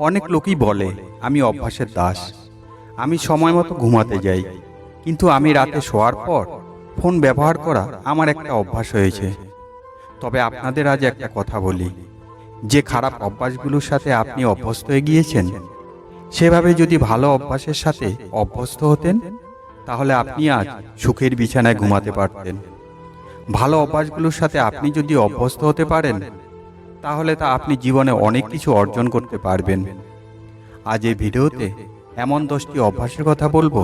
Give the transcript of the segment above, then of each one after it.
অনেক লোকই বলে আমি অভ্যাসের দাস। আমি সময় মতো ঘুমাতে যাই। কিন্তু আমি রাতে শোয়ার পর ফোন ব্যবহার করা আমার একটা অভ্যাস হয়েছে। তবে আপনাদের আজ একটা কথা বলি। যে খারাপ অভ্যাসগুলোর সাথে আপনি অভ্যস্ত হয়ে গিয়েছেন সেভাবে যদি ভালো অভ্যাসের সাথে অভ্যস্ত হতেন তাহলে আপনি আজ সুখের বিছানায় ঘুমাতে পারতেন। ভালো অভ্যাসগুলোর সাথে আপনি যদি অভ্যস্ত হতে পারেন তাহলে তা আপনি জীবনে অনেক কিছু অর্জন করতে পারবেন। আজ এই ভিডিওতে এমন দশটি অভ্যাসের কথা বলব,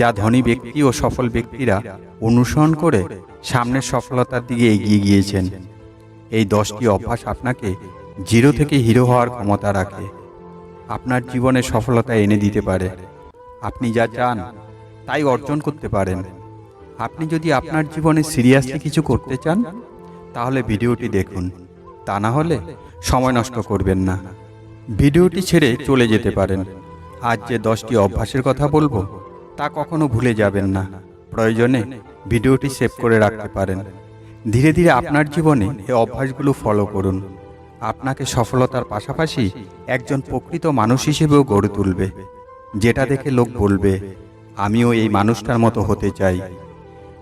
যা ধনী ব্যক্তি ও সফল ব্যক্তিরা অনুসরণ করে সামনের সফলতার দিকে এগিয়ে গিয়েছেন। এই দশটি অভ্যাস আপনাকে জিরো থেকে হিরো হওয়ার ক্ষমতা রাখে। আপনার জীবনে সফলতা এনে দিতে পারে। আপনি যা চান, তাই অর্জন করতে পারেন। আপনি যদি আপনার জীবনে সিরিয়াসলি কিছু করতে চান, তাহলে ভিডিওটি দেখুন। তা না হলে সময় নষ্ট করবেন না। ভিডিওটি ছেড়ে চলে যেতে পারেন। আজ যে দশটি অভ্যাসের কথা বলব, তা কখনো ভুলে যাবেন না। প্রয়োজনে ভিডিওটি সেভ করে রাখতে পারেন। ধীরে ধীরে আপনার জীবনে এই অভ্যাসগুলো ফলো করুন। আপনাকে সফলতার পাশাপাশি একজন প্রকৃত মানুষ হিসেবেও গড়ে তুলবে, যেটা দেখে লোক বলবে, আমিও এই মানুষটার মতো হতে চাই।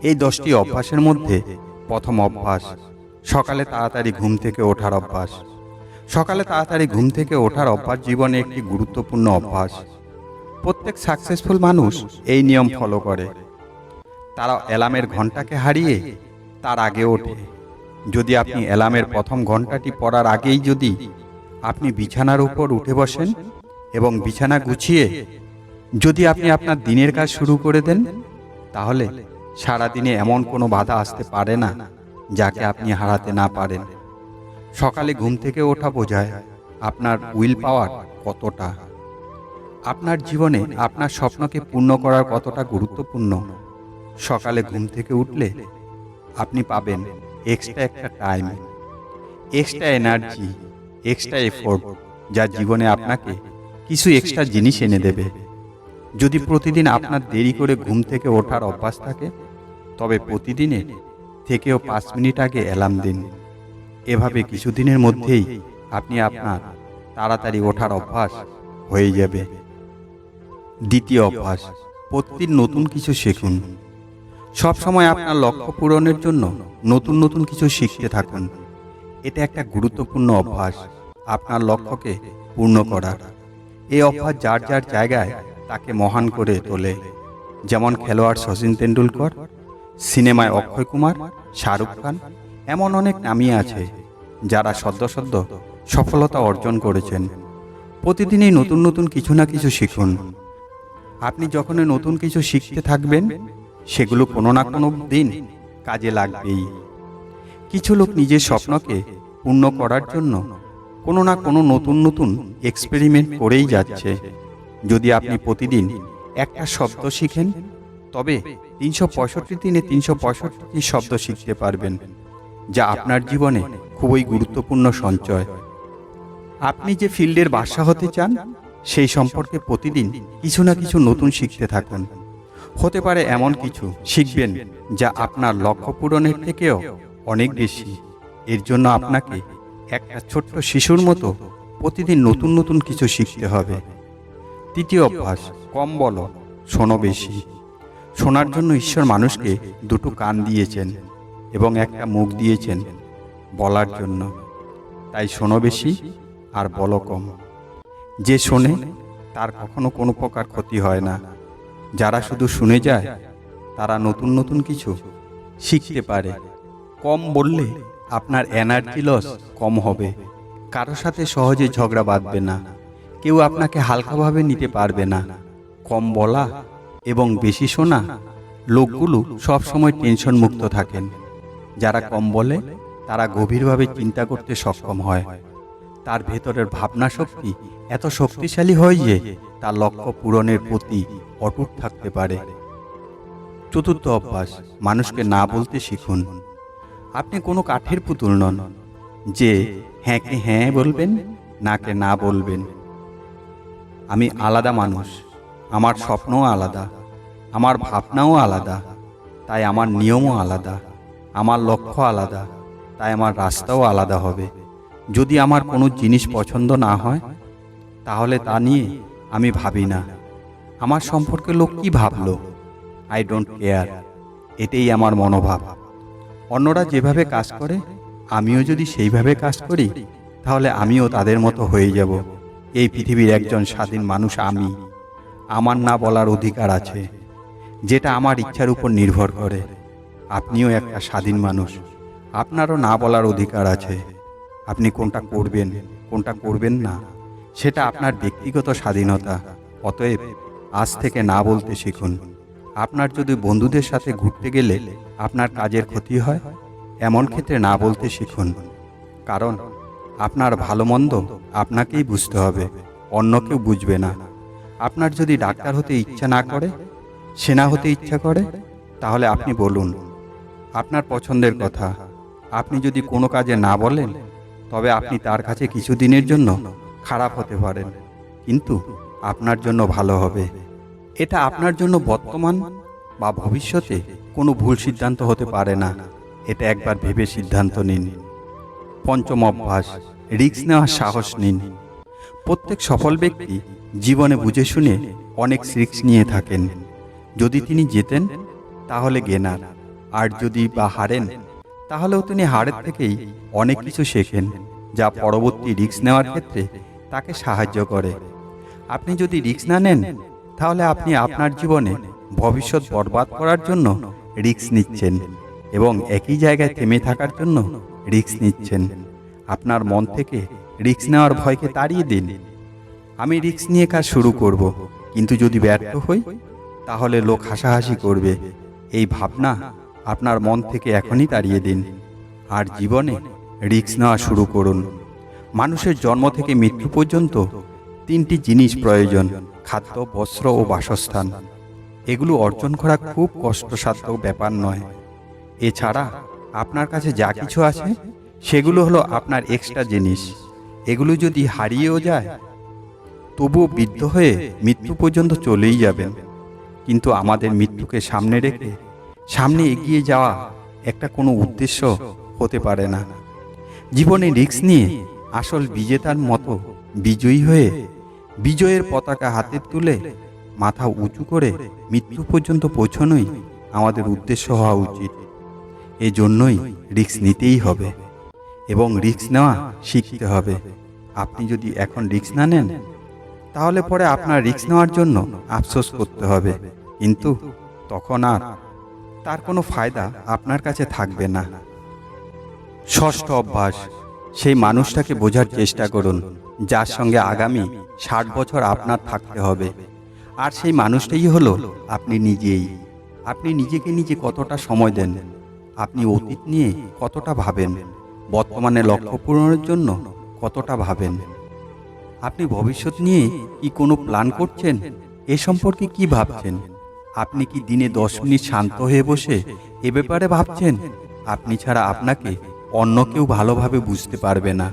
এই দশটি অভ্যাসের মধ্যে প্রথম অভ্যাস সকালে তাড়াতাড়ি ঘুম থেকে ওঠার অভ্যাস। সকালে তাড়াতাড়ি ঘুম থেকে ওঠার অভ্যাস জীবনে একটি গুরুত্বপূর্ণ অভ্যাস। প্রত্যেক সাকসেসফুল মানুষ এই নিয়ম ফলো করে। তারা অ্যালার্মের ঘন্টাকে হারিয়ে তার আগে ওঠে। যদি আপনি অ্যালার্মের প্রথম ঘন্টাটি পড়ার আগেই যদি আপনি বিছানার উপর উঠে বসেন এবং বিছানা গুছিয়ে যদি আপনি আপনার দিনের কাজ শুরু করে দেন, তাহলে সারা দিনে এমন কোনো বাধা আসতে পারে না। যাকে আপনি হারাতে না পারেন। সকালে ঘুম থেকে ওঠা বোঝায় আপনার উইল পাওয়ার কতটা। আপনার জীবনে আপনার স্বপ্নকে পূর্ণ করার কতটা গুরুত্বপূর্ণ। সকালে ঘুম থেকে উঠলে আপনি পাবেন এক্সট্রা একটা time extra energy extra effort যা জীবনে আপনাকে কিছু এক্সট্রা জিনিস এনে দেবে। যদি প্রতিদিন আপনার দেরি করে ঘুম থেকে ওঠার অভ্যাস থাকে, তবে প্রতিদিনে থেকেও পাঁচ মিনিট আগে অ্যালার্ম দিন। এভাবে কিছুদিনের মধ্যেই আপনি আপনার তাড়াতাড়ি ওঠার অভ্যাস হয়ে যাবে। দ্বিতীয় অভ্যাস, প্রতিদিন নতুন কিছু শিখুন। সব সময় আপনার লক্ষ্য পূরণের জন্য নতুন নতুন কিছু শিখতে থাকুন। এটা একটা গুরুত্বপূর্ণ অভ্যাস, আপনার লক্ষ্যকে পূর্ণ করার। এই অভ্যাস যার যার জায়গায় তাকে মহান করে তোলে। যেমন খেলোয়াড় শচীন তেন্ডুলকর সিনেমায় অক্ষয় কুমার, শাহরুখ খান, এমন অনেক নামই আছে যারা সদ্য সদ্য সফলতা অর্জন করেছেন। প্রতিদিনই নতুন নতুন কিছু না কিছু শিখুন। আপনি যখনই নতুন কিছু শিখতে থাকবেন, সেগুলো কোনো না কোনো দিন কাজে লাগবেই। কিছু লোক নিজের স্বপ্নকে পূর্ণ করার জন্য কোনো না কোনো নতুন নতুন এক্সপেরিমেন্ট করেই যাচ্ছে। যদি আপনি প্রতিদিন একটা শব্দ শিখেন, তবে তিনশো পঁয়ষট্টি দিনে তিনশো পঁয়ষট্টি শব্দ শিখতে পারবেন, যা আপনার জীবনে খুবই গুরুত্বপূর্ণ সঞ্চয়। আপনি যে ফিল্ডের বাসা হতে চান, সেই সম্পর্কে প্রতিদিন কিছু না কিছু নতুন শিখতে থাকুন। হতে পারে এমন কিছু শিখবেন, যা আপনার লক্ষ্য পূরণের থেকেও অনেক বেশি। এর জন্য আপনাকে একটা ছোট্ট শিশুর মতো প্রতিদিন নতুন নতুন কিছু শিখতে হবে। তৃতীয় অভ্যাস, কম বলো, শোনো বেশি। শোনার জন্য ঈশ্বর মানুষকে দুটো কান দিয়েছেন এবং একটা মুখ দিয়েছেন বলার জন্য। তাই শোনো বেশি আর বলো কম। যে শোনে, তার কখনো কোনো প্রকার ক্ষতি হয় না। যারা শুধু শুনে যায়, তারা নতুন নতুন কিছু শিখতে পারে। কম বললে আপনার এনার্জি লস কম হবে। কারও সাথে সহজে ঝগড়া বাঁধবে না। কেউ আপনাকে হালকাভাবে নিতে পারবে না। কম বলা এবং বেশি শোনা লোকগুলো সব সময় টেনশন মুক্ত থাকেন। যারা কম বলে, তারা গভীরভাবে চিন্তা করতে সক্ষম হয়। তার ভেতরের ভাবনা শক্তি এত শক্তিশালী হয় যে, তার লক্ষ্য পূরণের প্রতি অটুট থাকতে পারে। চতুর্থ অভ্যাস, মানুষকে না বলতে শিখুন। আপনি কোনো কাঠের পুতুল নন, যে হ্যাঁকে হ্যাঁ বলবেন, নাকে না বলবেন। আমি আলাদা মানুষ আমার স্বপ্নও আলাদা, আমার ভাবনাও আলাদা, তাই আমার নিয়মও আলাদা, আমার লক্ষ্য আলাদা, তাই আমার রাস্তাও আলাদা নয় যদি আমার কোনো জিনিস পছন্দ না হয়, তাহলে তা নিয়ে আমি ভাবি না। আমার সম্পর্কে লোক কি ভাবলো? আই ডোন্ট কেয়ার এটাই আমার মনোভাব। অন্যরা যেভাবে কাজ করে, আমিও যদি সেইভাবে কাজ করি, তাহলে আমিও তাদের মতো হয়ে যাব। এই পৃথিবীর একজন স্বাধীন মানুষ আমি। আমার না বলার অধিকার আছে, যেটা আমার ইচ্ছার উপর নির্ভর করে। আপনিও একটা স্বাধীন মানুষ, আপনারও না বলার অধিকার আছে। আপনি কোনটা করবেন কোনটা করবেন না, সেটা আপনার ব্যক্তিগত স্বাধীনতা, অতএব আজ থেকে না বলতে শিখুন। আপনার যদি বন্ধুদের সাথে ঘুরতে গেলে আপনার কাজের ক্ষতি হয়, এমন ক্ষেত্রে না বলতে শিখুন। কারণ আপনার ভালো মন্দ আপনাকেই বুঝতে হবে, অন্য কেউ বুঝবে না। আপনার যদি ডাক্তার হতে ইচ্ছা না করে, সেনা হতে ইচ্ছা করে, তাহলে আপনি বলুন, আপনার পছন্দের কথা। আপনি যদি কোনো কাজে না বলেন, তবে আপনি তার কাছে কিছুদিনের জন্য খারাপ হতে পারেন। কিন্তু আপনার জন্য ভালো হবে। এটা আপনার জন্য বর্তমান বা ভবিষ্যতে কোনো ভুল সিদ্ধান্ত হতে পারে না। এটা একবার ভেবে সিদ্ধান্ত নিন। পঞ্চম অভ্যাস, রিস্ক নেওয়ার সাহস নিন। প্রত্যেক সফল ব্যক্তি জীবনে বুঝে শুনে অনেক রিস্ক নিয়ে থাকেন। যদি তিনি জেতেন, তাহলে গেনার। আর যদি বা হারেন, তাহলেও তিনি হারের থেকেই অনেক কিছু শেখেন, যা পরবর্তী রিক্স নেওয়ার ক্ষেত্রে তাকে সাহায্য করে। আপনি যদি রিক্স না নেন, তাহলে আপনি আপনার জীবনে ভবিষ্যৎ বরবাদ করার জন্য রিস্ক নিচ্ছেন এবং একই জায়গায় থেমে থাকার জন্য রিস্ক নিচ্ছেন। আপনার মন থেকে রিস্ক নেওয়ার ভয়কে তাড়িয়ে দিন। আমি রিস্ক নিয়ে কাজ শুরু করব, কিন্তু যদি ব্যর্থ হই, তাহলে লোক হাসাহাসি করবে। এই ভাবনা আপনার মন থেকে এখনই তাড়িয়ে দিন। আর জীবনে রিক্স নেওয়া শুরু করুন। মানুষের জন্ম থেকে মৃত্যু পর্যন্ত তিনটি জিনিস প্রয়োজন, খাদ্য, বস্ত্র ও বাসস্থান। এগুলো অর্জন করা খুব কষ্টসাধ্য ব্যাপার নয়। এছাড়া আপনার কাছে যা কিছু আছে, সেগুলো হলো আপনার এক্সট্রা জিনিস। এগুলো যদি হারিয়েও যায়, তবুও বৃদ্ধ হয়ে মৃত্যু পর্যন্ত চলেই যাবেন। কিন্তু আমাদের মৃত্যুকে সামনে রেখে সামনে এগিয়ে যাওয়া একটা কোনো উদ্দেশ্য হতে পারে না। জীবনে রিস্ক নিয়ে আসল বিজেতার মতো বিজয়ী হয়ে বিজয়ের পতাকা হাতে তুলে মাথা উঁচু করে মৃত্যু পর্যন্ত পৌঁছনোই আমাদের উদ্দেশ্য হওয়া উচিত। এজন্যই রিস্ক নিতেই হবে। এবং রিস্ক নেওয়া শিখতে হবে। আপনি যদি এখন রিস্ক না নেন, তাহলে পরে আপনার রিস্ক নেওয়ার জন্য আফসোস করতে হবে। কিন্তু তখন আর তার কোনো ফায়দা আপনার কাছে থাকবে না। ষষ্ঠ অভ্যাস, সেই মানুষটাকে বোঝার চেষ্টা করুন, যার সঙ্গে আগামী ষাট বছর আপনার থাকতে হবে। আর সেই মানুষটাই হলো আপনি নিজেই। আপনি নিজেকে নিজে কতটা সময় দেন, আপনি অতীত নিয়ে কতটা ভাবেন বর্তমানে লক্ষ্য পূরণের জন্য কতটা ভাবেন? আপনি ভবিষ্যৎ নিয়ে কি কোনো প্ল্যান করছেন? এ সম্পর্কে কি ভাবছেন? আপনি কি দিনে দশ মিনিট শান্ত হয়ে বসে এ ব্যাপারে ভাবছেন? আপনি ছাড়া আপনাকে অন্য কেউ ভালোভাবে বুঝতে পারবে না।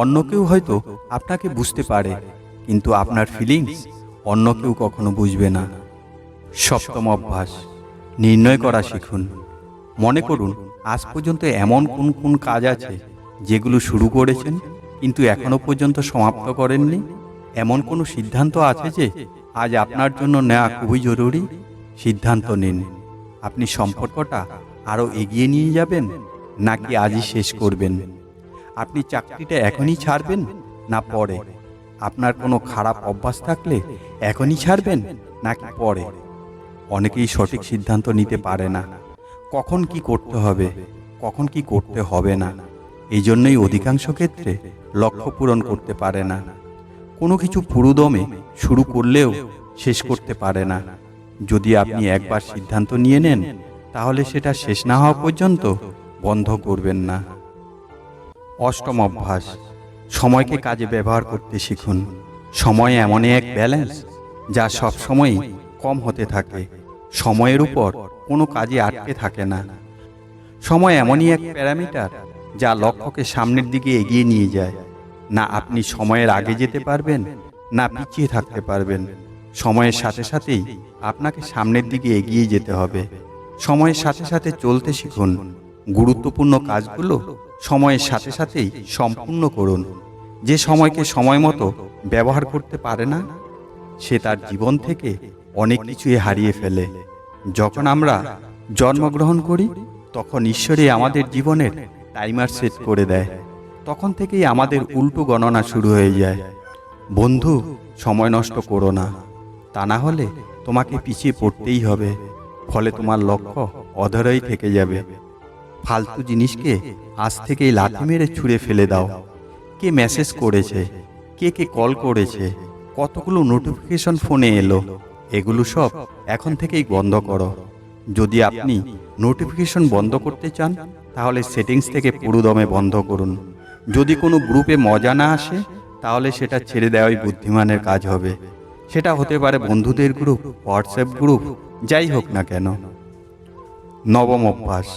অন্য কেউ হয়তো আপনাকে বুঝতে পারে, কিন্তু আপনার ফিলিংস অন্য কেউ কখনো বুঝবে না। সপ্তম অভ্যাস, নির্ণয় করা শিখুন। মনে করুন আজ পর্যন্ত এমন কোন কোন কাজ আছে যেগুলো শুরু করেছেন, কিন্তু এখনও পর্যন্ত সমাপ্ত করেননি? এমন কোনো সিদ্ধান্ত আছে যে আজ আপনার জন্য নেওয়া খুবই জরুরি? সিদ্ধান্ত নিন। আপনি সম্পর্কটা আরও এগিয়ে নিয়ে যাবেন, নাকি আজই শেষ করবেন? আপনি চাকরিটা এখনই ছাড়বেন, না পরে? আপনার কোনো খারাপ অভ্যাস থাকলে এখনই ছাড়বেন, নাকি পরে? অনেকেই সঠিক সিদ্ধান্ত নিতে পারে না। কখন কি করতে হবে? কখন কি করতে হবে না? এই জন্যই অধিকাংশ ক্ষেত্রে লক্ষ্য পূরণ করতে পারে না। কোনো কিছু পুরুদমে শুরু করলেও শেষ করতে পারে না। যদি আপনি একবার সিদ্ধান্ত নিয়ে নেন, তাহলে সেটা শেষ না হওয়া পর্যন্ত বন্ধ করবেন না। অষ্টম অভ্যাস, সময়কে কাজে ব্যবহার করতে শিখুন। সময় এমনই এক ব্যালেন্স যা সব সময়ই কম হতে থাকে। সময়ের উপর কোনো কাজে আটকে থাকে না। সময় এমনই এক প্যারামিটার যা লক্ষ্যকে সামনের দিকে এগিয়ে নিয়ে যায়। না আপনি সময়ের আগে যেতে পারবেন, না পিছিয়ে থাকতে পারবেন। সময়ের সাথে সাথেই আপনাকে সামনের দিকে এগিয়ে যেতে হবে। সময়ের সাথে সাথে চলতে শিখুন। গুরুত্বপূর্ণ কাজগুলো সময়ের সাথে সাথেই সম্পূর্ণ করুন। যে সময়কে সময় মতো ব্যবহার করতে পারে না, সে তার জীবন থেকে অনেক কিছুই হারিয়ে ফেলে। যখন আমরা জন্মগ্রহণ করি, তখন ঈশ্বরই আমাদের জীবনের টাইমার সেট করে দেয়। তখন থেকেই আমাদের উল্টো গণনা শুরু হয়ে যায়। বন্ধু, সময় নষ্ট করো না। তা না হলে তোমাকে পিছিয়ে পড়তেই হবে। ফলে তোমার লক্ষ্য অধরই থেকে যাবে। ফালতু জিনিসকে আজ থেকেই লাথি মেরে ছুঁড়ে ফেলে দাও। কে মেসেজ করেছে? কে কে কল করেছে? কতগুলো নোটিফিকেশন ফোনে এলো? এগুলো সব এখন থেকেই বন্ধ করো। যদি আপনি নোটিফিকেশন বন্ধ করতে চান, তাহলে সেটিংস থেকে পুরো দমে বন্ধ করুন। যদি কোনো গ্রুপে মজা না আসে, তাহলে সেটা ছেড়ে দেওয়াই বুদ্ধিমানের কাজ হবে। সেটা হতে পারে বন্ধুদের গ্রুপ হোয়াটসঅ্যাপ গ্রুপ যাই হোক না কেন। নবম অভ্যাস,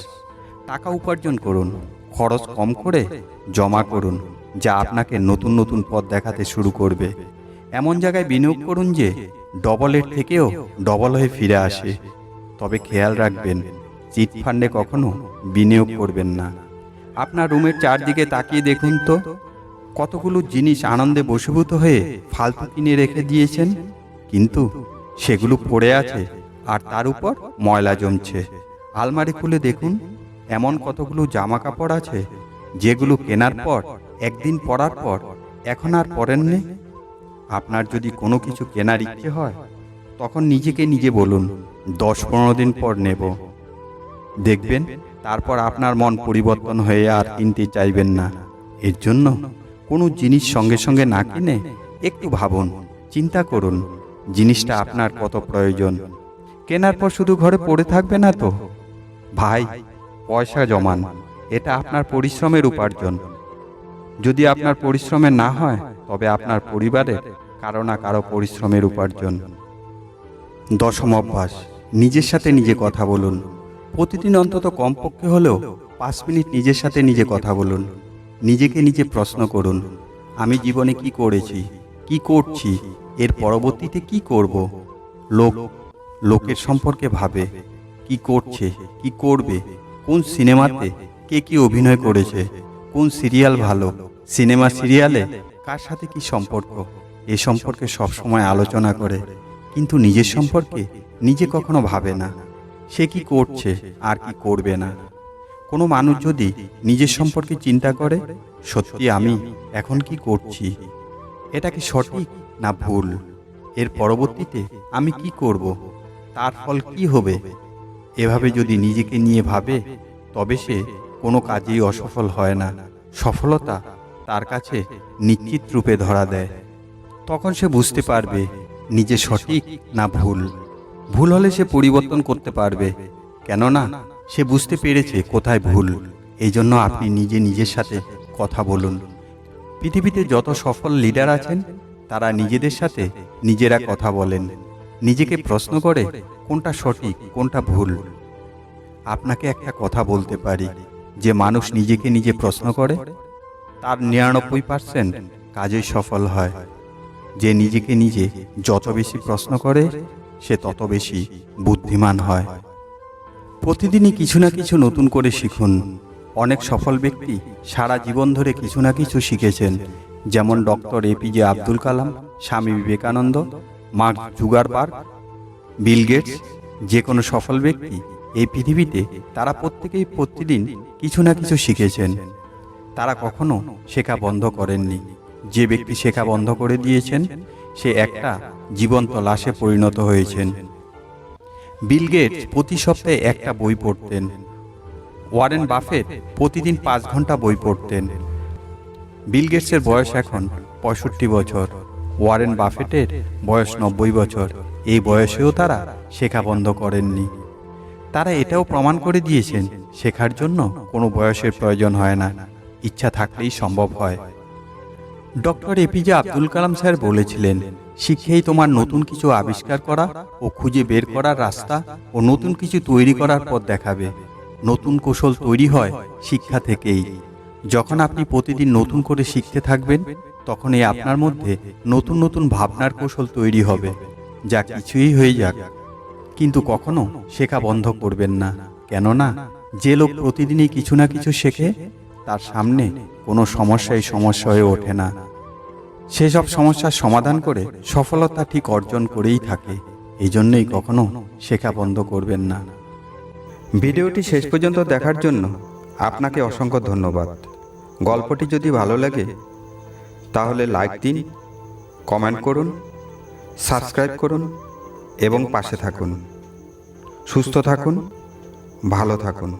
টাকা উপার্জন করুন। খরচ কম করে জমা করুন, যা আপনাকে নতুন নতুন পথ দেখাতে শুরু করবে। এমন জায়গায় বিনিয়োগ করুন যে ডবলের থেকেও ডবল হয়ে ফিরে আসে। তবে খেয়াল রাখবেন, চিট ফান্ডে কখনো বিনিয়োগ করবেন না। আপনার রুমের চারদিকে তাকিয়ে দেখুন তো, কতগুলো জিনিস আনন্দে বশীভূত হয়ে ফালতু কিনে রেখে দিয়েছেন। কিন্তু সেগুলো পড়ে আছে আর তার উপর ময়লা জমছে। আলমারি খুলে দেখুন, এমন কতগুলো জামা কাপড় আছে যেগুলো কেনার পর, একদিন পরার পর, এখন আর পরেননি। আপনার যদি কোনো কিছু কেনার ইচ্ছে হয়, তখন নিজেকে নিজে বলুন, দশ পনেরো দিন পর নেব। দেখবেন, তারপর আপনার মন পরিবর্তন হয়ে আর কিনতে চাইবেন না। এর জন্য কোনো জিনিস সঙ্গে সঙ্গে না কিনে একটু ভাবুন, চিন্তা করুন, জিনিসটা আপনার কত প্রয়োজন। কেনার পর শুধু ঘরে পড়ে থাকবে না তো? ভাই, পয়সা জমান, এটা আপনার পরিশ্রমের উপার্জন। যদি আপনার পরিশ্রমে না হয় তবে আপনার পরিবারের কারও না কারও পরিশ্রমের উপার্জন। দশম অভ্যাস, নিজের সাথে নিজে কথা বলুন। প্রতিদিন অন্তত কমপক্ষে হলেও পাঁচ মিনিট নিজের সাথে নিজে কথা বলুন। নিজেকে নিজে প্রশ্ন করুন, আমি জীবনে কি করেছি? কি করছি? এর পরবর্তীতে কি করব? লোক, লোকের সম্পর্কে ভাবে, কি করছে? কি করবে? কোন সিনেমাতে কে কি অভিনয় করেছে? কোন সিরিয়াল ভালো? সিনেমা সিরিয়ালে কার সাথে কি সম্পর্ক? এ সম্পর্কে সব সময় আলোচনা করে। কিন্তু নিজের সম্পর্কে নিজে কখনো ভাবে না। সে কি করছে, আর কি করবে না। কোনো মানুষ যদি নিজের সম্পর্কে চিন্তা করে, সত্যি আমি এখন কি করছি? এটা কি সঠিক না ভুল? এর পরবর্তীতে আমি কি করব? তার ফল কি হবে? এভাবে যদি নিজেকে নিয়ে ভাবে, তবে সে কোনো কাজেই অসফল হয় না। সফলতা তার কাছে নিশ্চিত রূপে ধরা দেয়। তখন সে বুঝতে পারবে নিজে সঠিক না ভুল। ভুল হলে সে পরিবর্তন করতে পারবে। কেননা সে বুঝতে পেরেছে কোথায় ভুল। এই জন্য আপনি নিজে নিজের সাথে কথা বলুন। পৃথিবীতে যত সফল লিডার আছেন, তারা নিজেদের সাথে নিজেরা কথা বলেন। নিজেকে প্রশ্ন করে কোনটা সঠিক, কোনটা ভুল। আপনাকে একটা কথা বলতে পারি। যে মানুষ নিজেকে নিজে প্রশ্ন করে তার নিরানব্বই পার্সেন্ট কাজে সফল হয়। যে নিজেকে নিজে যত বেশি প্রশ্ন করে, সে তত বেশি বুদ্ধিমান হয়। প্রতিদিনই কিছু না কিছু নতুন করে শিখুন। অনেক সফল ব্যক্তি সারা জীবন ধরে কিছু না কিছু শিখেছেন, যেমন doctor APJ Abdul Kalam, Swami Vivekananda, Mark Zuckerberg, Bill Gates, যে কোনো সফল ব্যক্তি এই পৃথিবীতে তারা প্রত্যেকেই প্রতিদিন কিছু না কিছু শিখেছেন। তারা কখনো শেখা বন্ধ করেননি। যে ব্যক্তি শেখা বন্ধ করে দিয়েছেন, সে একটা জীবন্ত লাশে পরিণত হয়েছেন। বিল গেটস প্রতি সপ্তাহে একটা বই পড়তেন। ওয়ারেন বাফেট প্রতিদিন পাঁচ ঘণ্টা বই পড়তেন। বিল গেটসের বয়স এখন পঁয়ষট্টি বছর। ওয়ারেন বাফেটের বয়স নব্বই বছর। এই বয়সেও তারা শেখা বন্ধ করেননি। তারা এটাও প্রমাণ করে দিয়েছেন, শেখার জন্য কোনো বয়সের প্রয়োজন হয় না। ইচ্ছা থাকলেই সম্ভব হয়। Doctor APJ Abdul Kalam sir বলেছিলেন শিক্ষাই তোমার নতুন কিছু আবিষ্কার করা ও খুঁজে বের করার রাস্তা ও নতুন কিছু তৈরি করার পথ দেখাবে। নতুন কৌশল তৈরি হয় শিক্ষা থেকেই। যখন আপনি প্রতিদিন নতুন করে শিখতে থাকবেন তখন এই আপনার মধ্যে নতুন নতুন ভাবনার কৌশল তৈরি হবে, যা কিছুই হয়ে যাক। কিন্তু কখনো শেখা বন্ধ করবেন না। কেননা, যে লোক প্রতিদিনই কিছু না কিছু শেখে তার সামনে কোনো সমস্যাই সমস্যা হয়ে ওঠে না। সেসব সমস্যার সমাধান করে সফলতা ঠিক অর্জন করেই থাকে। এই জন্যই কখনো শেখা বন্ধ করবেন না। ভিডিওটি শেষ পর্যন্ত দেখার জন্য আপনাকে অসংখ্য ধন্যবাদ। গল্পটি যদি ভালো লাগে, তাহলে লাইক দিন, কমেন্ট করুন, সাবস্ক্রাইব করুন এবং পাশে থাকুন। সুস্থ থাকুন, ভালো থাকুন।